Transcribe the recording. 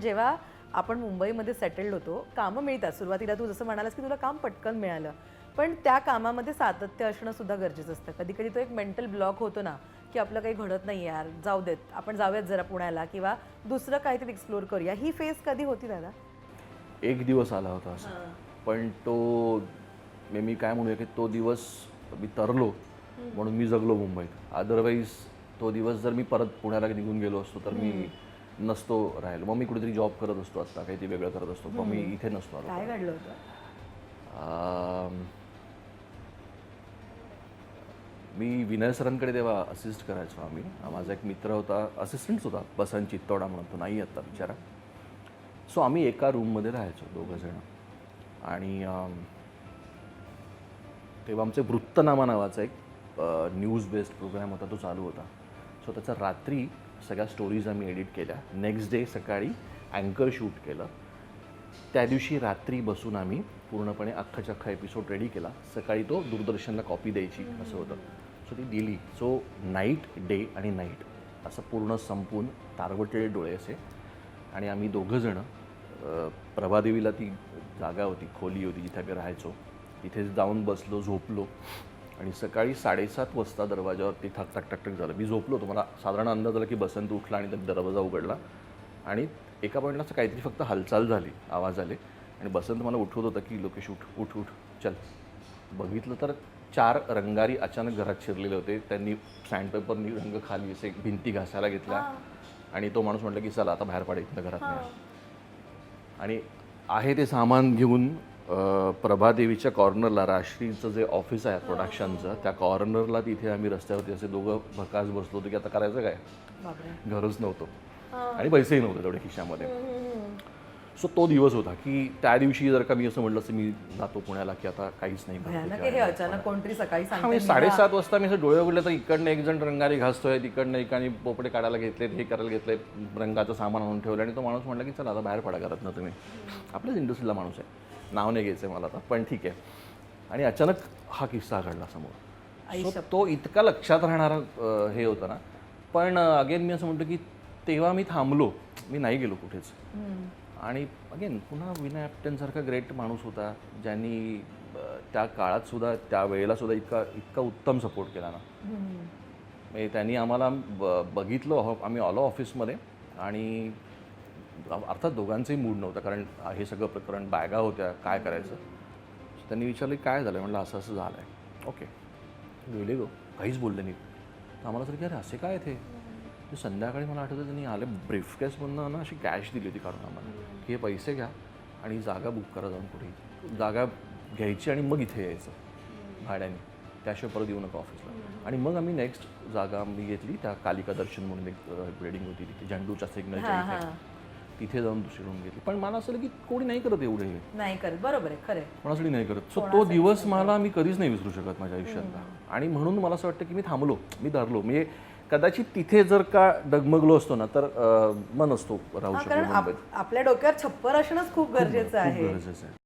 जेव्हा आपण मुंबईमध्ये सेटल्ड होतो कामं मिळतात सुरुवातीला. तू जसं म्हणालास की तुला काम पटकन मिळालं. पण त्या कामामध्ये सातत्य असणं सुद्धा गरजेचं असतं. कधी कधी तो एक मेंटल ब्लॉक होतो ना की आपलं काही घडत नाही यार जाऊ देत आपण जाऊयात जरा पुण्याला किंवा दुसरं काहीतरी एक्सप्लोर करूया. ही फेज कधी होती दादा? एक दिवस आला होता असं. पण तो मे मी काय म्हणूया की तो दिवस मी तरलो म्हणून मी जगलो मुंबईत. अदरवाईज तो दिवस जर मी परत पुण्याला निघून गेलो असतो तर मी नसतो राहिलो. मग मी कुठेतरी जॉब करत असतो आता काहीतरी वेगळं करत असतो. मग मी इथे नसतो आलो काय घडलं होतं? मी विनय सरांकडे तेव्हा असिस्ट करायचो आम्ही. माझा एक मित्र होता असिस्टंटच होता बसन चित्तोडा म्हणून. तो नाही आता बिचारा. सो आम्ही एका रूममध्ये राहायचो दोघंजणं आणि तेव्हा आमचे वृत्तनामा नावाचा एक न्यूज बेस्ड प्रोग्राम होता तो चालू होता. सो त्याचा रात्री सगळ्या स्टोरीज आम्ही एडिट केल्या. नेक्स्ट डे सकाळी अँकर शूट केलं. त्या दिवशी रात्री बसून आम्ही पूर्णपणे अख्खाच्या अख्खा एपिसोड रेडी केला. सकाळी तो दूरदर्शनला कॉपी द्यायची असं होतं. सो ती दिली. सो नाईट डे आणि नाईट असं पूर्ण संपून तारवटलेले डोळे असे. आणि आम्ही दोघंजणं प्रभादेवीला ती जागा होती खोली होती जिथे आम्ही राहायचो. तिथे जाऊन बसलो झोपलो. आणि सकाळी साडेसात वाजता दरवाजावरती ठक ठक ठक ठक झालं. मी झोपलो होतो. मला साधारण अंदाज आला की बसंत उठला आणि त्यात दरवाजा उघडला. आणि एका पॉईंटला असं काहीतरी फक्त हालचाल झाली आवाज आले. आणि बसंत मला उठवत होता की लोकेश उठ उठ उठ चल. बघितलं तर चार रंगारी अचानक घरात शिरलेले होते. त्यांनी सँडपेपरनी रंग खाली असे भिंती घासायला घेतल्या. आणि तो माणूस म्हटलं की चला आता बाहेर पडा इथनं घरात नाही आणि आहे ते सामान घेऊन प्रभादेवीच्या कॉर्नरला राष्ट्रीचं जे ऑफिस आहे प्रोडक्शनचं त्या कॉर्नरला तिथे आम्ही रस्त्यावरती असे दोघं भकास बसलो होतो की आता करायचं काय? घरच नव्हतं. आणि पैसेही नव्हते तेवढे खिशामध्ये. सो तो दिवस होता की त्या दिवशी जर का मी असं म्हटलं असं मी जातो पुण्याला की आता काहीच नाही भयानक करतो आहे अचानक कोणतरी सकाळी मी सांगते साडेसात वाजता मी असं डोळे उघडले तर इकडनं एक जण रंगारी घासतोय तिकडनं एकाने पोपडे काढायला घेतलेत हे करायला घेतलंय रंगाचं सामान आणून ठेवलं आणि तो माणूस म्हटला की चला आता बाहेर पडा घरात ना तुम्ही. आपल्याच इंडस्ट्रीला माणूस आहे. नाव नाही घ्यायचं मला आता पण ठीक आहे. आणि अचानक हा किस्सा घडला समोर. So, तो इतका लक्षात राहणारा अं, हे होतं ना. पण अगेन मी असं म्हणतो की तेव्हा मी थांबलो. मी नाही गेलो कुठेच. आणि अगेन पुन्हा विनय ॲप्टनसारखा ग्रेट माणूस होता ज्यांनी अं, त्या काळात सुद्धा त्या वेळेला सुद्धा इतका इतका उत्तम सपोर्ट केला ना. म्हणजे त्यांनी आम्हाला ब बघितलं आम्ही आलो ऑफिसमध्ये आणि अर्थात दोघांचंही मूड नव्हतं कारण हे सगळं प्रकरण बॅगा होत्या काय करायचं? त्यांनी विचारलं की काय झालं? म्हणलं असं असं झालं आहे ओके गेले गो काहीच बोलले नाही. तर आम्हाला तर की अरे असे काय ते संध्याकाळी मला आठवतं त्यांनी आले ब्रीफकेसमधनं ना अशी कॅश दिली होती काढून आम्हाला. की हे पैसे घ्या आणि जागा बुक करा जाऊन कुठे जागा घ्यायची आणि मग इथे यायचं. भाड्याने. त्याशिवाय परत येऊ नका ऑफिसला आणि मग आम्ही नेक्स्ट जागा मी घेतली त्या कालिका दर्शन म्हणून एक बिल्डिंग होती तिथे झेंडूच्या सिग्नलच्या तिथे जाऊन दुसरी रूम घेतली पण मला असं की कोणी नाही करत एवढे हे. नाही करत. बरोबर आहे खरं आहे. कोणासाठी नाही करत. सो तो दिवस मला मी कधीच नाही विसरू शकत माझ्या आयुष्यातला. आणि म्हणून मला असं वाटतं की मी थांबलो मी धरलो. म्हणजे कदाचित तिथे जर का डगमगलो असतो ना तर अं, मन असतो राहू हा, शकतो कारण आप- मुंबईत. आपल्या डोक्यावर छप्पर असणंच खूप गरजेचं आहे. गरजेचं आहे.